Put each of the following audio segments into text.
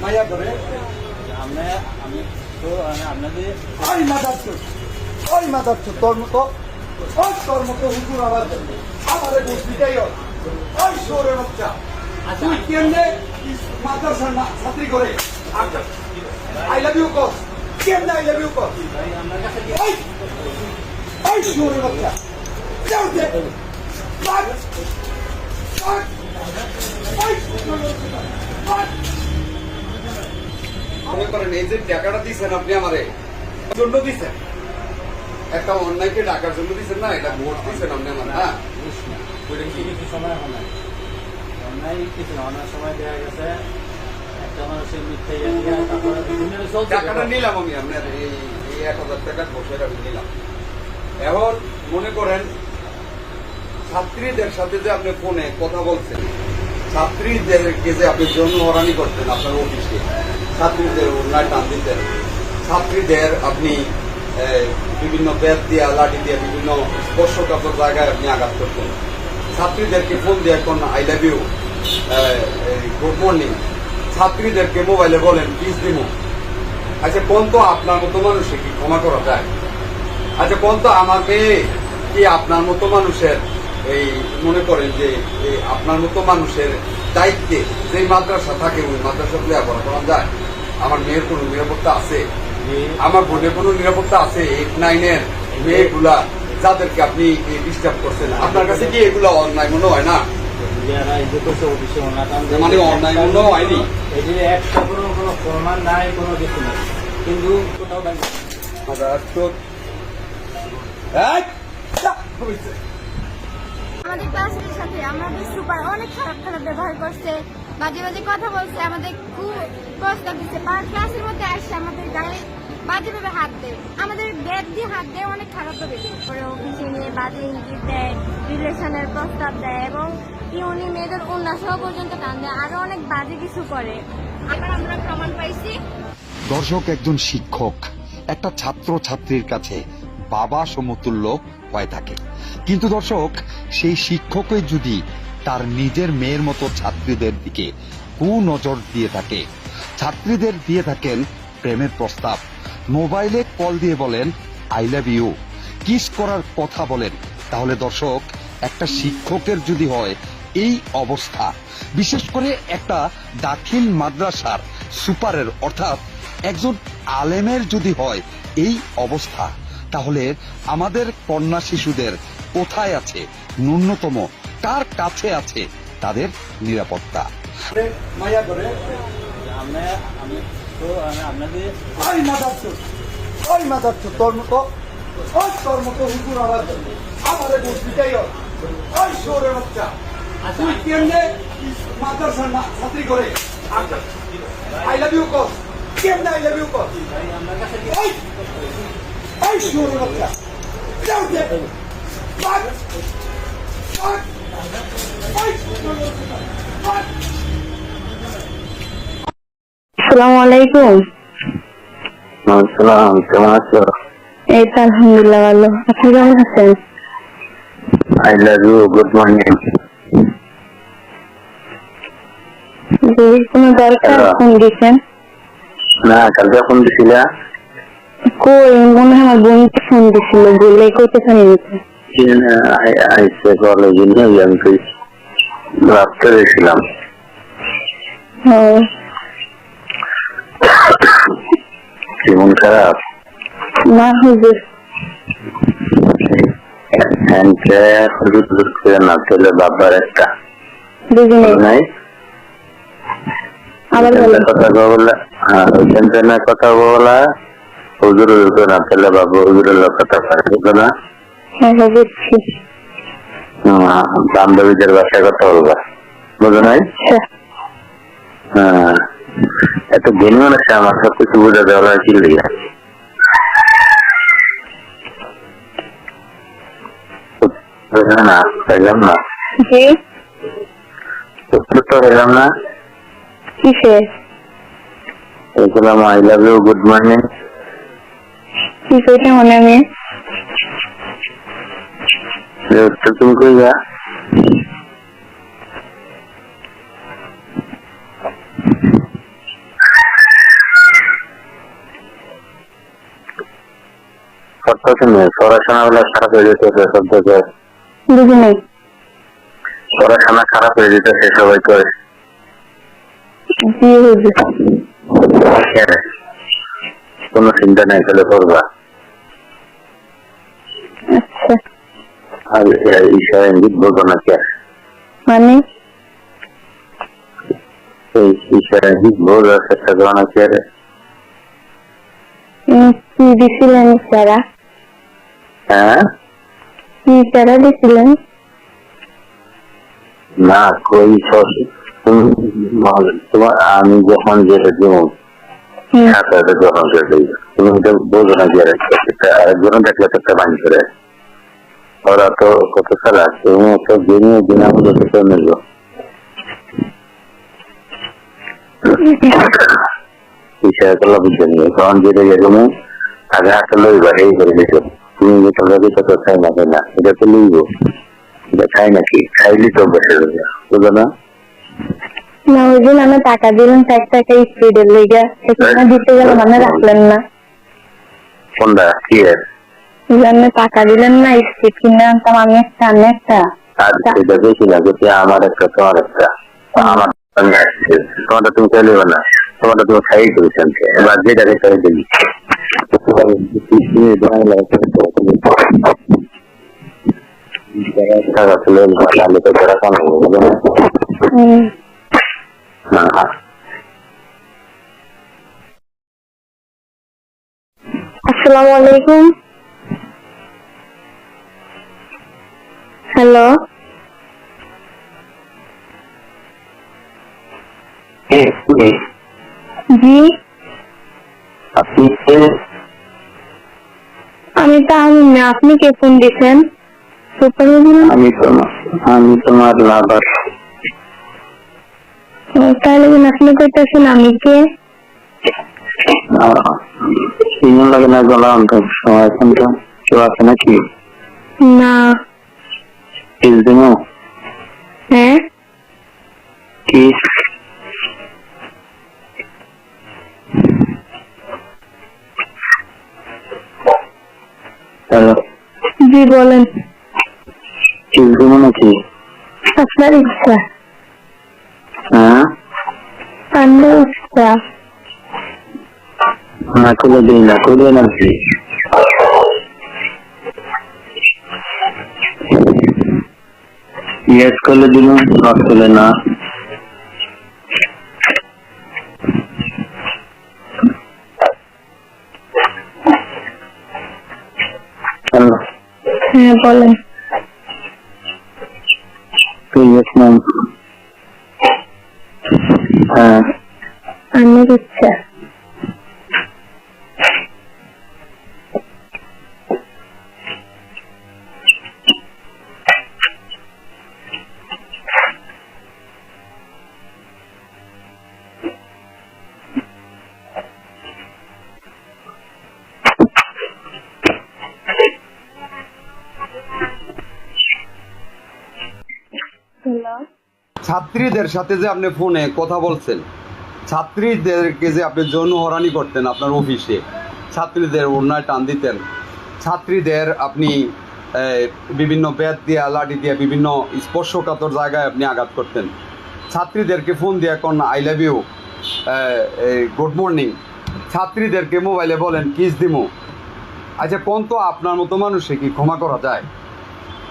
মায়া করে আমরা আমি তো আপনাদের ওই মাদার ওই মাদার তোর মতো ওই তোর মতো হুকুর আবার আমাদের বুঝবিটাই ওই শোরে বাচ্চা। আচ্ছা। তুই কেমনে মাদ্রাসার ছাত্রী করে? আই লাভ ইউ কস কেমনে আই লাভ ইউ কস ওই ওই বাচ্চা। যাও মনে করেন এই যে টাকাটা দিচ্ছেন আপনি আমারে জন্য দিচ্ছেন একটা অন্যায়কে ডাকার জন্য দিচ্ছেন না এটা ভোট দিচ্ছেন আপনি আমার হ্যাঁ ওইটা কি কিছু সময় হয় না অন্যায় কিছু না অনেক সময় দেখা গেছে। টাকাটা নিলাম আমি আপনার এই এই এক হাজার টাকার বসে আমি নিলাম। এখন মনে করেন ছাত্রীদের সাথে যে আপনি ফোনে কথা বলছেন ছাত্রীদেরকে যে আপনি জন্ম হরানি করতেন আপনার অফিসে, ছাত্রীদের উন্নয় টান দিতেন ছাত্রীদের আপনি বিভিন্ন ব্যাট দিয়ে, লাঠি দিয়ে, বিভিন্ন স্পর্শকাতর জায়গায় আপনি আঘাত করতেন ছাত্রীদেরকে ফোন দিয়ে এখন I love you good morning ছাত্রীদেরকে মোবাইলে বলেন প্লিজ দিমু আচ্ছা কোন তো আপনার মতো মানুষকে কি ক্ষমা করা যায়? আচ্ছা কোন তো আমার মেয়ে কি আপনার মতো মানুষের এই মনে করেন যে আপনার মতো মানুষের দায়িত্বে যেই মাদ্রাসা থাকে ওই মাদ্রাসা লেখাপড়া করা যায়। আমার মেয়ের কোনো নিরাপত্তা আছে? আমার বোনের কোনো নিরাপত্তা আছে? এইট নাইনের মেয়েগুলা যাদেরকে আপনি ডিস্টার্ব করছেন আপনার কাছে কি এগুলো অন্যায় মনে হয় না? মানে অন্যায় মনে হয়নি? একটা কোনো কোনো প্রমাণ নাই কোনো কিছু নাই। কিন্তু কোথাও বাইরে মাদার চোদ এক আমাদের ক্লাসের সাথে আমাদের সুপার অনেক খারাপ খারাপ ব্যবহার করছে বাজে বাজে কথা বলছে আমাদের খুব প্রস্তাব দিচ্ছে আর ক্লাসের মধ্যে আসছে আমাদের গায়ে বাজে ভাবে হাত দেয়। আমাদের ব্যাগ দিয়ে হাত দেয় অনেক খারাপ ভাবে পরে অফিসে নিয়ে বাজে ইঙ্গিত দেয় রিলেশনের প্রস্তাব দেয় এবং উনি মেয়েদের উন্নাসহ পর্যন্ত টান দেয়। আরও অনেক বাজে কিছু করে। আবার আমরা প্রমাণ পাইছি। দর্শক একজন শিক্ষক একটা ছাত্র ছাত্রীর কাছে বাবা সমতুল্য হয়ে থাকে। কিন্তু দর্শক, সেই শিক্ষকই যদি তার নিজের মেয়ের মতো ছাত্রীদের দিকে কুনজর দিয়ে থাকে, ছাত্রীদের দিয়ে থাকেন প্রেমের প্রস্তাব। মোবাইলে কল দিয়ে বলেন, আই লাভ ইউ। কিস করার কথা বলেন। তাহলে দর্শক, একটা শিক্ষকের যদি হয় এই অবস্থা। বিশেষ করে একটা দাখিল মাদ্রাসার সুপারের, অর্থাৎ একজন আলেমের যদি হয় এই অবস্থা। তাহলে আমাদের কন্যা শিশুদের কোথায় আছে? ন্যূনতম কার কাছে আছে তাদের নিরাপত্তা? করে। ছাত্রী আই লাভ ইউ কস কেমনে আই লাভ ইউ কস ওই শোরে বাচ্চা যাও দে বাট বাট আসসালামু আলাইকুম। আসসালাম কেমন আছো? এই তো আলহামদুলিল্লাহ ভালো। আপনি কেমন আছেন? I love you good morning কোনো দরকার? ফোন দিয়েছেন? না কালকে ফোন দিছিলা। কই? মনে হয় আমার বোনকে ফোন দিছিল বলে কইতে পারি আইসে কলেজে নিয়ে আমি তুই। রাখতে গেছিলাম ও। খারাপ? না হুজুর হ্যান্ডে হলুদ হলুদ করে না বাবার একটা। নাই? আবার ওইখানটায় কথা বলা হ্যাঁ কথা বলা। হুজুর হুজুর না বাবু হুজুরের লোক কথা পারে না। হ্যাঁ হ্যাঁ হ্যাঁ, বান্ধবীদের বাসায় কথা বলবা। বুঝো নাই? আচ্ছা হ্যাঁ। এত জ্ঞানী মানুষ আমার সব কিছু বুঝে দেওয়া কি না? পাইলাম না। তো পেলাম না। কিসে বলছিলাম I love you good morning কি কইতে মনে আমি তুমি কই যা? পড়াশোনা গুলো খারাপ হয়ে যেতেছে সব থেকে পড়াশোনা খারাপ হয়ে যেতেছে সবাই করে। কোনো চিন্তা নাই তাহলে করবা। আর ঈশ্বর ইঙ্গিত না মানে? এই ঈশ্বর ইঙ্গিত চেষ্টা করো না কে দিছিলেন স্যারা হ্যাঁ? কি স্যারা দিছিলেন? না কই তোমার আমি যখন যেটা দিব সাথে যখন যেটা তুমি এটা বোঝো না যে আরেকজন দেখলে তো একটা বাণী করে। ওরা তো কত সারা তুমি একটা জেনে দিনা মতো তো নিল বিষয় করলে নিয়ে তখন যেটা যেরকম আগে হাতে লইবা এই করে দিত। তুমি যেটা লাগে তো খাই না খাই না। এটা তো লইব এটা খাই নাকি খাইলি তো বসে রইল বুঝো না? না হুজুর আমি টাকা দিলেন ষাট টাকা স্পিডের লেগে সেখানে দিতে গেলে মানে রাখলেন না। কোনটা? কি আপনি টাকা দিলেন না স্পিড কিনে আনতাম আমি একটা আমি একটা। সেটা না আমার একটা তোমার একটা। আমার তোমারটা তুমি চাইলে না। তোমারটা তুমি খাই করেছেন এবার যেটাকে চাই দিবি টাকা তুলে তাহলে তো ধরা কাম হবে না হ্যাঁ আসসালামু আলাইকুম। হ্যালো। জি। আপনি আমি তো আমিন না আপনি কে ফোন সুপার আমি তোমার আমি তোমার লাভার তাহলে আপনি কইতেছেন আমি কে? লাগে না গলা সময় এখন তো কেউ আছে নাকি? না। কিস দিনো হ্যাঁ কিস হ্যালো জি বলেন। কিস দিবো নাকি আপনার ইচ্ছা। হ্যাঁ? আপনার ইচ্ছা। না করে দিই না করে নাকি ইয়েস করলে দিলাম নট করলে না। হ্যাঁ বলেন। হ্যাঁ। ইচ্ছা। ছাত্রীদের সাথে যে আপনি ফোনে কথা বলছেন, ছাত্রীদেরকে যে আপনি যৌন হরানি করতেন আপনার অফিসে, ছাত্রীদের ওড়নায় টান দিতেন, ছাত্রীদের আপনি বিভিন্ন ব্যাট দিয়া, লাঠি দিয়া, বিভিন্ন স্পর্শকাতর জায়গায় আপনি আঘাত করতেন। ছাত্রীদেরকে ফোন দিয়ে এখন I love you good morning. ছাত্রীদেরকে মোবাইলে বলেন, কিস দিমু? আচ্ছা কোন তো আপনার মতো মানুষে কি ক্ষমা করা যায়?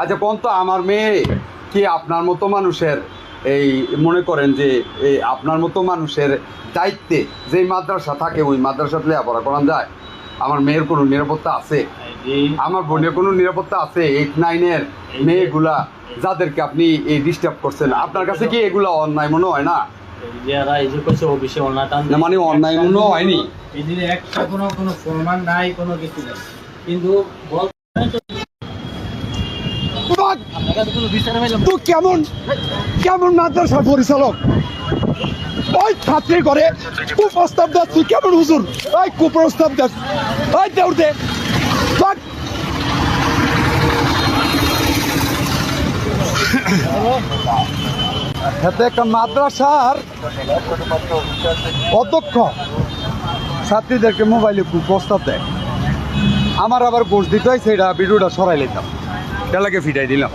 আচ্ছা কোন তো আমার মেয়ে কি আপনার মতো মানুষের এই মনে করেন যে এই আপনার মতো মানুষের দায়িত্বে যেই মাদ্রাসা থাকে ওই মাদ্রাসাতে লেখাপড়া করান যায়। আমার মেয়ের কোনো নিরাপত্তা আছে? আমার বোনের কোনো নিরাপত্তা আছে? এইট নাইনের মেয়েগুলা যাদেরকে আপনি এই ডিস্টার্ব করছেন আপনার কাছে কি এগুলা অন্যায় মনে হয় না? মানে অন্যায় মনে হয়নি। একটা কোনো কোনো প্রমাণ নাই কোনো কিছু কিন্তু তো কেমন কেমন মাদ্রাসার পরিচালক? ওই ছাত্রী করে কুপ্রস্তাব দিচ্ছি কেমন হুজুর? ওই কুপ্রস্তাব দেখ ওই দেউর দে। একটা মাদ্রাসার অধ্যক্ষ ছাত্রীদেরকে মোবাইলে প্রস্তাব দেয়। আমার আবার ঘোষ দিতে হয় সেটা ভিডিওটা সরাই নিতাম এটাকে ফিটাই দিলাম।